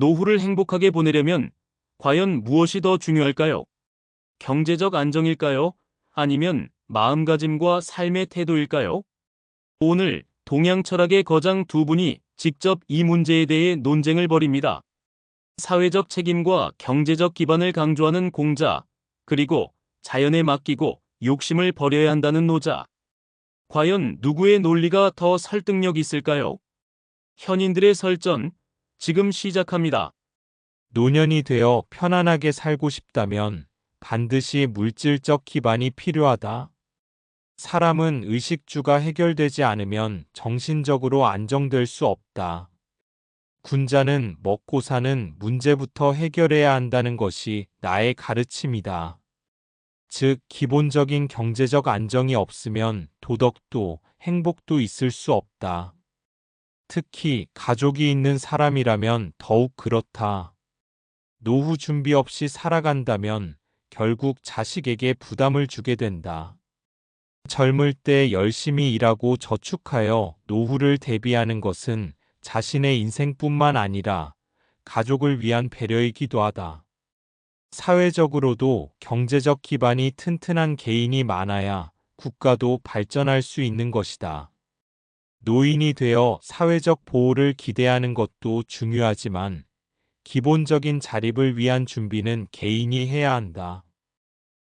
노후를 행복하게 보내려면 과연 무엇이 더 중요할까요? 경제적 안정일까요? 아니면 마음가짐과 삶의 태도일까요? 오늘 동양 철학의 거장 두 분이 직접 이 문제에 대해 논쟁을 벌입니다. 사회적 책임과 경제적 기반을 강조하는 공자, 그리고 자연에 맡기고 욕심을 버려야 한다는 노자. 과연 누구의 논리가 더 설득력 있을까요? 현인들의 설전, 지금 시작합니다. 노년이 되어 편안하게 살고 싶다면 반드시 물질적 기반이 필요하다. 사람은 의식주가 해결되지 않으면 정신적으로 안정될 수 없다. 군자는 먹고 사는 문제부터 해결해야 한다는 것이 나의 가르침이다. 즉, 기본적인 경제적 안정이 없으면 도덕도 행복도 있을 수 없다. 특히 가족이 있는 사람이라면 더욱 그렇다. 노후 준비 없이 살아간다면 결국 자식에게 부담을 주게 된다. 젊을 때 열심히 일하고 저축하여 노후를 대비하는 것은 자신의 인생뿐만 아니라 가족을 위한 배려이기도 하다. 사회적으로도 경제적 기반이 튼튼한 개인이 많아야 국가도 발전할 수 있는 것이다. 노인이 되어 사회적 보호를 기대하는 것도 중요하지만 기본적인 자립을 위한 준비는 개인이 해야 한다.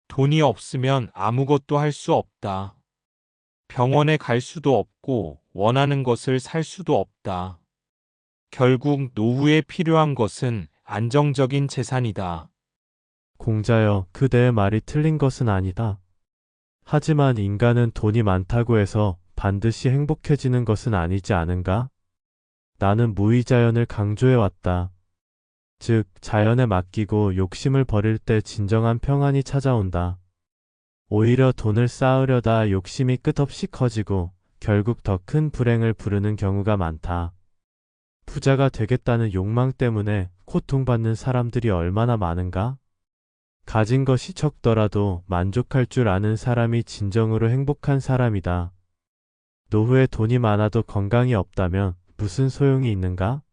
돈이 없으면 아무것도 할 수 없다. 병원에 갈 수도 없고 원하는 것을 살 수도 없다. 결국 노후에 필요한 것은 안정적인 재산이다. 공자여, 그대의 말이 틀린 것은 아니다. 하지만 인간은 돈이 많다고 해서 반드시 행복해지는 것은 아니지 않은가? 나는 무의자연을 강조해왔다. 즉, 자연에 맡기고 욕심을 버릴 때 진정한 평안이 찾아온다. 오히려 돈을 쌓으려다 욕심이 끝없이 커지고 결국 더 큰 불행을 부르는 경우가 많다. 부자가 되겠다는 욕망 때문에 고통받는 사람들이 얼마나 많은가? 가진 것이 적더라도 만족할 줄 아는 사람이 진정으로 행복한 사람이다. 노후에 돈이 많아도 건강이 없다면 무슨 소용이 있는가?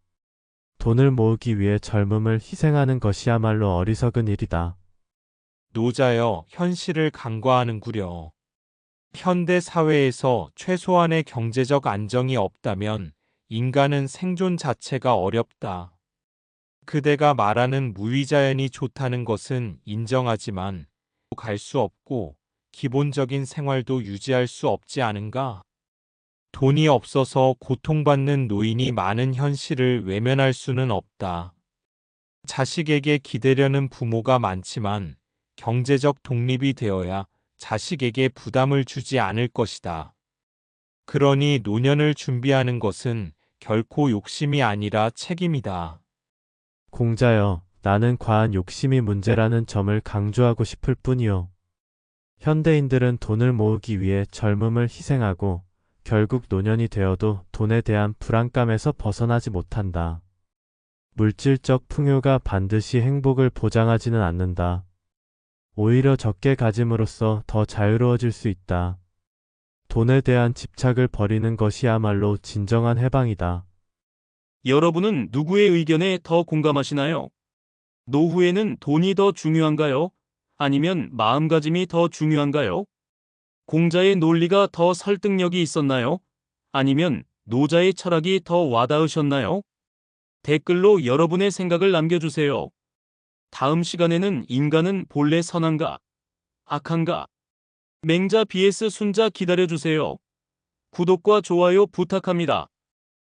돈을 모으기 위해 젊음을 희생하는 것이야말로 어리석은 일이다. 노자여 현실을 간과하는구려. 현대 사회에서 최소한의 경제적 안정이 없다면 인간은 생존 자체가 어렵다. 그대가 말하는 무위자연이 좋다는 것은 인정하지만 갈 수 없고 기본적인 생활도 유지할 수 없지 않은가? 돈이 없어서 고통받는 노인이 많은 현실을 외면할 수는 없다. 자식에게 기대려는 부모가 많지만 경제적 독립이 되어야 자식에게 부담을 주지 않을 것이다. 그러니 노년을 준비하는 것은 결코 욕심이 아니라 책임이다. 공자여, 나는 과한 욕심이 문제라는 점을 강조하고 싶을 뿐이요. 현대인들은 돈을 모으기 위해 젊음을 희생하고 결국 노년이 되어도 돈에 대한 불안감에서 벗어나지 못한다. 물질적 풍요가 반드시 행복을 보장하지는 않는다. 오히려 적게 가짐으로써 더 자유로워질 수 있다. 돈에 대한 집착을 버리는 것이야말로 진정한 해방이다. 여러분은 누구의 의견에 더 공감하시나요? 노후에는 돈이 더 중요한가요? 아니면 마음가짐이 더 중요한가요? 공자의 논리가 더 설득력이 있었나요? 아니면 노자의 철학이 더 와닿으셨나요? 댓글로 여러분의 생각을 남겨주세요. 다음 시간에는 인간은 본래 선한가, 악한가, 맹자 vs 순자 기다려주세요. 구독과 좋아요 부탁합니다.